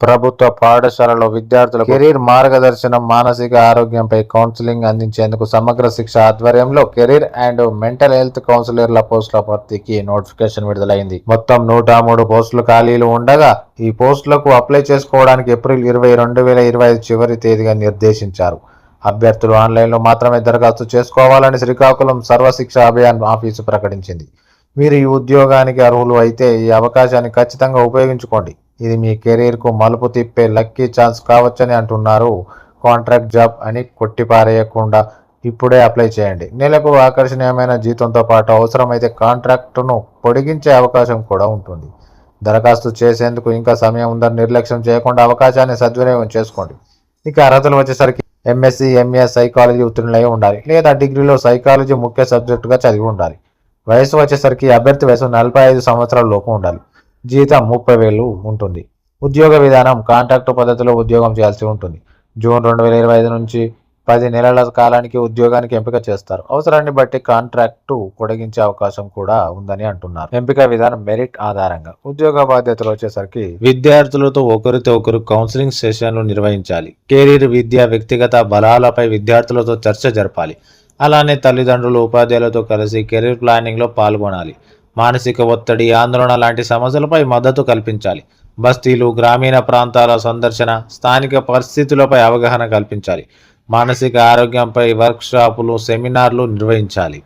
ప్రభుత్వ పాఠశాలలో విద్యార్థుల కెరీర్ మార్గదర్శనం మానసిక ఆరోగ్యంపై కౌన్సిలింగ్ అందించేందుకు సమగ్ర శిక్ష ఆధ్వర్యంలో కెరీర్ అండ్ మెంటల్ హెల్త్ కౌన్సిలర్ల పోస్టుల భర్తీకి నోటిఫికేషన్ విడుదలైంది. మొత్తం నూట మూడు పోస్టులు ఖాళీలు ఉండగా ఈ పోస్టులకు అప్లై చేసుకోవడానికి ఏప్రిల్ ఇరవై రెండు వేల ఇరవై ఐదు చివరి తేదీగా నిర్దేశించారు. అభ్యర్థులు ఆన్లైన్లో మాత్రమే దరఖాస్తు చేసుకోవాలని శ్రీకాకుళం సర్వశిక్ష అభియాన్ ఆఫీసు ప్రకటించింది. మీరు ఈ ఉద్యోగానికి అర్హులు అయితే ఈ అవకాశాన్ని ఖచ్చితంగా ఉపయోగించుకోండి. ఇది మీ కెరీర్కు మలుపు తిప్పే లక్కీ ఛాన్స్ కావచ్చని అంటున్నారు. కాంట్రాక్ట్ జాబ్ అని కొట్టిపారేయకుండా ఇప్పుడే అప్లై చేయండి. నెలకు ఆకర్షణీయమైన జీతంతో పాటు అవసరమైతే కాంట్రాక్టును పొడిగించే అవకాశం కూడా ఉంటుంది. దరఖాస్తు చేసేందుకు ఇంకా సమయం ఉందని నిర్లక్ష్యం చేయకుండా అవకాశాన్ని సద్వినియోగం చేసుకోండి. ఇక అర్హతలు వచ్చేసరికి ఎంఎస్సి ఎంఏ సైకాలజీ ఉత్తీర్ణులై ఉండాలి లేదా డిగ్రీలో సైకాలజీ ముఖ్య సబ్జెక్టుగా చదివి ఉండాలి. వయసు వచ్చేసరికి అభ్యర్థి వయసు నలభై ఐదు సంవత్సరాల లోపు ఉండాలి. జీతం ముప్పై వేలు ఉంటుంది. ఉద్యోగ విధానం కాంట్రాక్టు పద్ధతిలో ఉద్యోగం చేయాల్సి ఉంటుంది. జూన్ రెండు వేల ఇరవై ఐదు నుంచి పది నెలల కాలానికి ఉద్యోగానికి ఎంపిక చేస్తారు. అవసరాన్ని బట్టి కాంట్రాక్టు పొడిగించే అవకాశం కూడా ఉందని అంటున్నారు. ఎంపిక విధానం మెరిట్ ఆధారంగా ఉద్యోగ బాధ్యతలు వచ్చేసరికి విద్యార్థులతో ఒకరితో ఒకరు కౌన్సిలింగ్ సెషన్లు నిర్వహించాలి. కెరీర్ విద్య వ్యక్తిగత బలాలపై విద్యార్థులతో చర్చ జరపాలి. అలానే తల్లిదండ్రులు ఉపాధ్యాయులతో కలిసి కెరీర్ ప్లానింగ్లో పాల్గొనాలి. మానసిక ఒత్తిడి ఆందోళన లాంటి సమస్యలపై మద్దతు కల్పించాలి. బస్తీలు గ్రామీణ ప్రాంతాల సందర్శన స్థానిక పరిస్థితులపై అవగాహన కల్పించాలి. మానసిక ఆరోగ్యంపై వర్క్షాపులు సెమినార్లు నిర్వహించాలి.